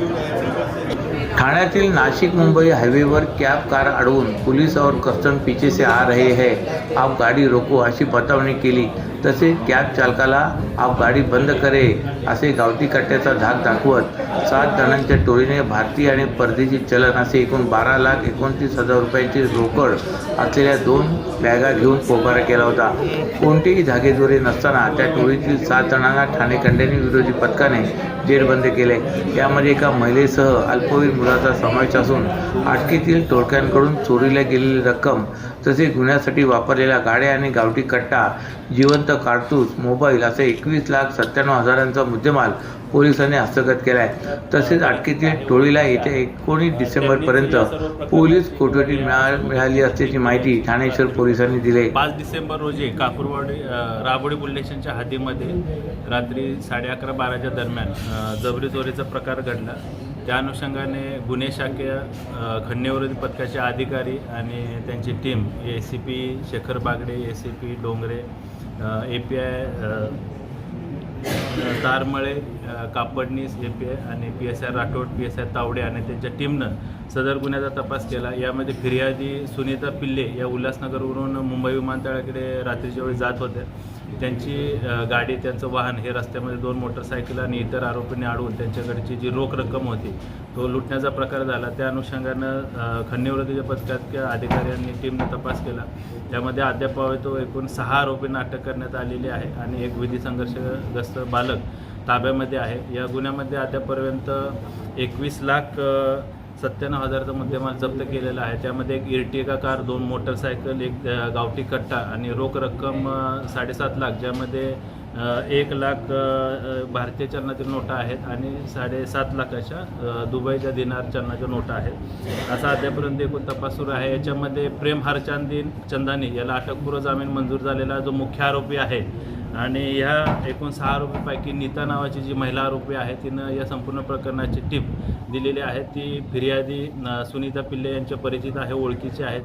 you. ठाण्यातील नाशिक मुंबई हाईवेवर cab car अडवून पुलिस और कस्टम पीछे से आ रहे हैं. आप गाडी रोको अशी बतावणी केली. तसेच कॅब चालकाला आप गाडी बंद करे असे गावठी कट्ट्याचा धाक दाखवत सात जणांच्या टोळीने भारतीय आणि परदेशी चलन असे एकूण बारा लाख एकोणतीस हजार रुपयांची रोकड असलेल्या दोन बॅगा घेऊन पोबारा केला होता. कोणतेही धागेदोरे नसताना त्या टोळीतील सात जणांना ठाणे खंडणी विरोधी पथकाने जेरबंद केले. यामध्ये एका महिलेसह अल्पवयीन मुलाचा समावेश असून अटकेतील टोळक्यांकडून चोरीला गेलेली रक्कम तसेच गुन्ह्यासाठी वापरलेल्या गाड्या आणि गावठी कट्टा जिवंत कारतूस मोबाईल असे एकवीस लाख सत्त्याण्णव हजारांचा मुद्देमाल पोलिसांनी हस्तगत केला आहे तसेच अटकेतील टोळीला येत्या एकोणीस डिसेंबरपर्यंत पोलीस कोठडी मिळा मिळाली असल्याची माहिती ठाणेश्वर पोलिसांनी दिली. पाच डिसेंबर रोजी कापूरवाडी राबोडी पोलीस हद्दीमध्ये रात्री साडे अकरा बाराच्या दरम्यान जबरी चोरीचा प्रकार घडला. त्या अनुषंगाने गुन्हे शाखीय अ, खंडणीविरोधी पथकाचे अधिकारी आणि त्यांची team A C P Shekhar Bagade A C P Dongre A P I Tarmale a, Kapadnis A P आणि P S I Rathod P S I Tawde आणि त्यांच्या टीमनं सदर गुन्ह्याचा तपास केला. यामध्ये फिर्यादी सुनीता पिल्ले या उल्हासनगरवरून मुंबई विमानतळाकडे रात्रीच्या वेळी जात होत्या. त्यांची गाडी त्यांचं वाहन हे रस्त्यामध्ये दोन मोटरसायकल आणि इतर आरोपींनी अडवून त्यांच्याकडची जी रोख रक्कम होती तो लुटण्याचा प्रकार झाला. त्या अनुषंगानं अ, खंडणीविरोधीच्या पथकात अधिकाऱ्यांनी टीमनं तपास केला. त्यामध्ये अद्याप तो एकूण सहा आरोपींना अटक करण्यात आलेली आहे आणि एक विधी संघर्षग्रस्त बालक ताब्यामध्ये आहे. या गुन्ह्यामध्ये अद्यापर्यंत एकवीस लाख सत्त्याण्णव हजारचा मुद्देमाल जप्त केलेला आहे. त्यामध्ये एक इर्टिगा कार दोन मोटरसायकल एक गावठी कट्टा आणि रोख रक्कम साडेसात लाख ज्यामध्ये एक लाख भारतीय चलनातील नोटा आहेत आणि साडेसात लाखाच्या दुबईच्या दिनार चलनाच्या नोटा आहेत. असा अद्यापर्यंत एकूण तपास सुरू आहे. याच्यामध्ये प्रेम हरचांदीन चंदानी याला अटकपूर्व जामीन मंजूर झालेला जो मुख्य आरोपी आहे आणि ह्या एकूण सहा आरोपीपैकी नीता नावाची जी महिला आरोपी आहे तिनं या संपूर्ण प्रकरणाची टीप दिलेली आहे. ती फिर्यादी सुनीता पिल्ले यांच्या परिचित आहे ओळखीची आहेत